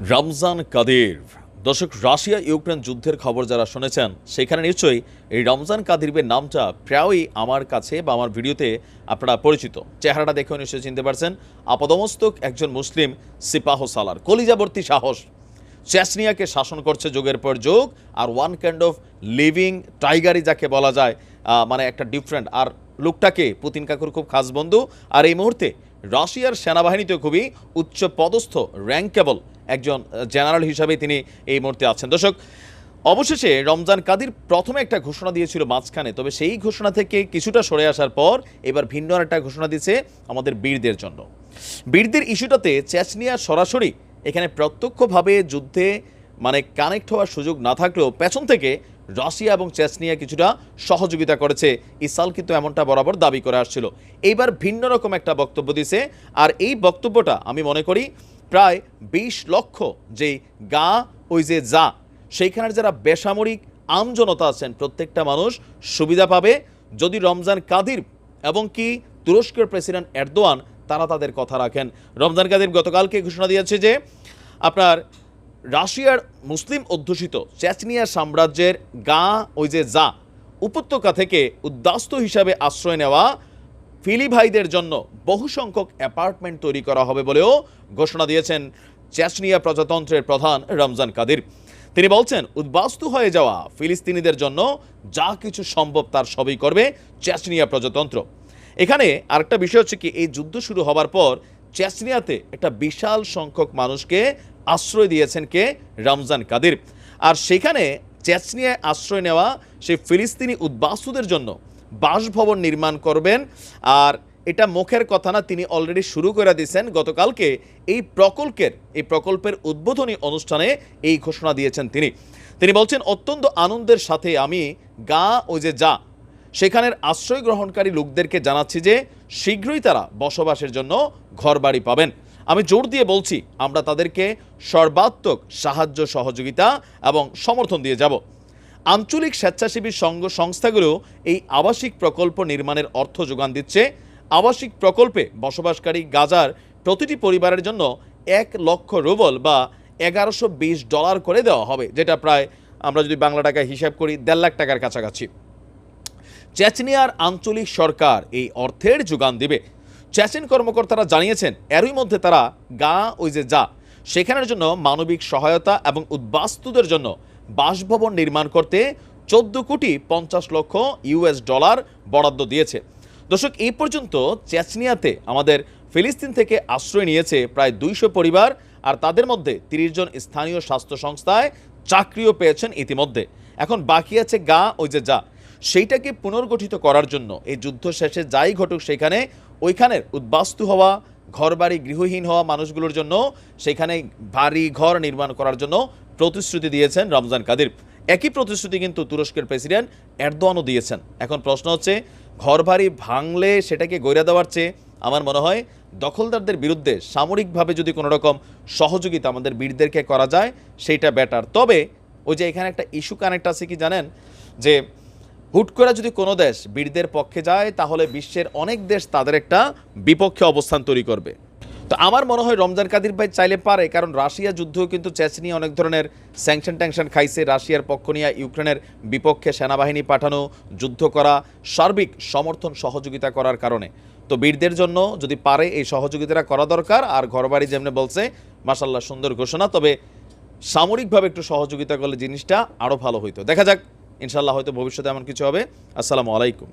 রমজান কাদির। দর্শক, Russia, Ukraine যুদ্ধের খবর যারা শুনেছেন, সেখানে নিশ্চয়ই এই রমজান কাদিরের নামটা প্রায়ই আমার কাছে বা আমার ভিডিওতে আপনারা পরিচিত। চেহারাটা দেখেও নিশ্চয়ই চিনতে পারছেন। আপদমস্তক একজন মুসলিম সিপাহ সালার। কলিজাবর্তী সাহস। চেসনিয়াকে শাসন করছে যুগের পর যুগ, আর ওয়ান কাইন্ড অফ লিভিং টাইগারই যাকে বলা যায় মানে একটা ডিফারেন্ট আর লোকটাকে পুতিন কাকুর খুব খাস বন্ধু। আর এই মুহূর্তে রাশিয়ার সেনাবাহিনীতে খুবই উচ্চ পদস্থ র্যাঙ্কেবল একজন জেনারেল হিসাবে তিনি এই মুহূর্তে আছেন। দর্শক, অবশেষে রমজান কাদির প্রথমে একটা ঘোষণা দিয়েছিল মাঝখানে, তবে সেই ঘোষণা থেকে কিছুটা সরে আসার পর এবার ভিন্ন একটা ঘোষণা দিয়েছে আমাদের বীরদের জন্য। বীরদের ইস্যুটাতে চেচনিয়া সরাসরি এখানে প্রত্যক্ষভাবে যুদ্ধে মানে কানেক্ট হওয়ার সুযোগ না থাকলেও পেছন থেকে রাশিয়া এবং চেচনিয়া কিছুটা সহযোগিতা করেছে। ইসাল কিন্তু এমনটা বরাবর দাবি করে আসছিল। এইবার ভিন্ন রকম একটা বক্তব্য দিছে আর এই বক্তব্যটা আমি মনে করি প্রায় বিশ লক্ষ যে গা, ওই যে যা, সেইখানের যারা বেসামরিক আমজনতা আছেন, প্রত্যেকটা মানুষ সুবিধা পাবে। যদি রমজান কাদির এবং কি তুরস্কের প্রেসিডেন্ট এরদোয়ান, তারা তাদের কথা রাখেন। রমজান কাদির গতকালকে ঘোষণা দিয়েছে যে, আপনার রাশিয়ার মুসলিম অধ্যুষিত চেচনিয়া সাম্রাজ্যের গা, ওই যে যা, উপত্যকা থেকে উদ্বাস্ত হিসাবে আশ্রয় নেওয়া ফিলি ভাইদের জন্য বহু সংখ্যক অ্যাপার্টমেন্ট তৈরি করা হবে বলেও ঘোষণা দিয়েছেন চেচনিয়া প্রজাতন্ত্রের প্রধান রমজান কাদির। তিনি বলছেন, উদ্বাস্তু হয়ে যাওয়া ফিলিস্তিনিদের জন্য যা কিছু সম্ভব তার সবই করবে চেচনিয়া প্রজাতন্ত্র। এখানে আরেকটা বিষয় হচ্ছে কি, এই যুদ্ধ শুরু হবার পর চেচনিয়াতে একটা বিশাল সংখ্যক মানুষকে আশ্রয় দিয়েছেন কে? রমজান কাদির। আর সেখানে চেচনিয়ায় আশ্রয় নেওয়া সেই ফিলিস্তিনি উদ্বাস্তুদের জন্য বাসভবন নির্মাণ করবেন। আর এটা মুখের কথা না, তিনি অলরেডি শুরু করে দিয়েছেন। গতকালকে এই প্রকল্পের এই প্রকল্পের উদ্বোধনী অনুষ্ঠানে এই ঘোষণা দিয়েছেন তিনি। তিনি বলছেন, অত্যন্ত আনন্দের সাথে আমি গা ও যে যা, সেখানের আশ্রয় গ্রহণকারী লোকদেরকে জানাচ্ছি যে শীঘ্রই তারা বসবাসের জন্য ঘরবাড়ি পাবেন। আমি জোর দিয়ে বলছি, আমরা তাদেরকে সর্বাত্মক সাহায্য, সহযোগিতা এবং সমর্থন দিয়ে যাব। আঞ্চলিক স্বেচ্ছাসেবী সংঘ সংস্থাগুলো এই আবাসিক প্রকল্প নির্মাণের অর্থ যোগান দিচ্ছে। আবাসিক প্রকল্পে বসবাসকারী গাজার প্রতিটি পরিবারের জন্য এক লক্ষ রুবল বা এগারোশো ডলার করে দেওয়া হবে, যেটা প্রায় আমরা যদি বাংলা টাকায় হিসাব করি দেড় লাখ টাকার কাছাকাছি। চেচনিয়ার আঞ্চলিক সরকার এই অর্থের যোগান দিবে। চেচেন কর্মকর্তারা জানিয়েছেন, এরই মধ্যে তারা গা ওই যে যা, সেখানের জন্য মানবিক সহায়তা এবং উদ্বাস্তুদের জন্য বাসভবন নির্মাণ করতে চোদ্দ কোটি পঞ্চাশ লক্ষ ইউএস ডলার বরাদ্দ দিয়েছে। দর্শক, এই পর্যন্ত চেচনিয়াতে আমাদের ফিলিস্তিন থেকে আশ্রয় নিয়েছে প্রায় দুইশো পরিবার আর তাদের মধ্যে তিরিশ জন স্থানীয় স্বাস্থ্য সংস্থায় চাকরিও পেয়েছেন ইতিমধ্যে। এখন বাকি আছে গা, ওই যে যা। সেইটাকে পুনর্গঠিত করার জন্য এই যুদ্ধ শেষে যাই ঘটুক সেখানে ওইখানের উদ্বাস্তু হওয়া, ঘরবাড়ি গৃহহীন হওয়া মানুষগুলোর জন্য, সেখানে বাড়ি ঘর নির্মাণ করার জন্য প্রতিশ্রুতি দিয়েছেন রমজান কাদির। একই প্রতিশ্রুতি কিন্তু তুরস্কের প্রেসিডেন্ট এরদোয়ানও দিয়েছেন। এখন প্রশ্ন হচ্ছে, ঘরবাড়ি ভাঙলে সেটাকে গইরা দেওয়ার চেয়ে আমার মনে হয় দখলদারদের বিরুদ্ধে সামরিকভাবে যদি কোনো রকম সহযোগিতা আমাদের বীরদেরকে করা যায় সেইটা বেটার তবে ওই যে এখানে একটা ইস্যু কানেক্ট আছে কি জানেন? যে হুট করে যদি কোনো দেশ বীরদের পক্ষে যায়, তাহলে বিশ্বের অনেক দেশ তাদের একটা বিপক্ষে অবস্থান তৈরি করবে। তো আমার মনে হয় রমজান কাদির ভাই চাইলে পারে, কারণ রাশিয়া যুদ্ধও কিন্তু চেচনি অনেক ধরনের স্যাংশন ট্যাংশন খাইছে রাশিয়ার পক্ষ নিয়ে ইউক্রেনের বিপক্ষে সেনাবাহিনী পাঠানো, যুদ্ধ করা, সার্বিক সমর্থন সহযোগিতা করার কারণে। তো বীরদের জন্য যদি পারে এই সহযোগিতাটা করা দরকার, আর ঘরবাড়ি যেমনি বলছে মাসাল্লাহ সুন্দর ঘোষণা, তবে সামরিকভাবে একটু সহযোগিতা করলে জিনিসটা আরও ভালো হইতো। দেখা যাক ইনশাল্লাহ হয়তো ভবিষ্যতে এমন কিছু হবে। আসসালামু আলাইকুম।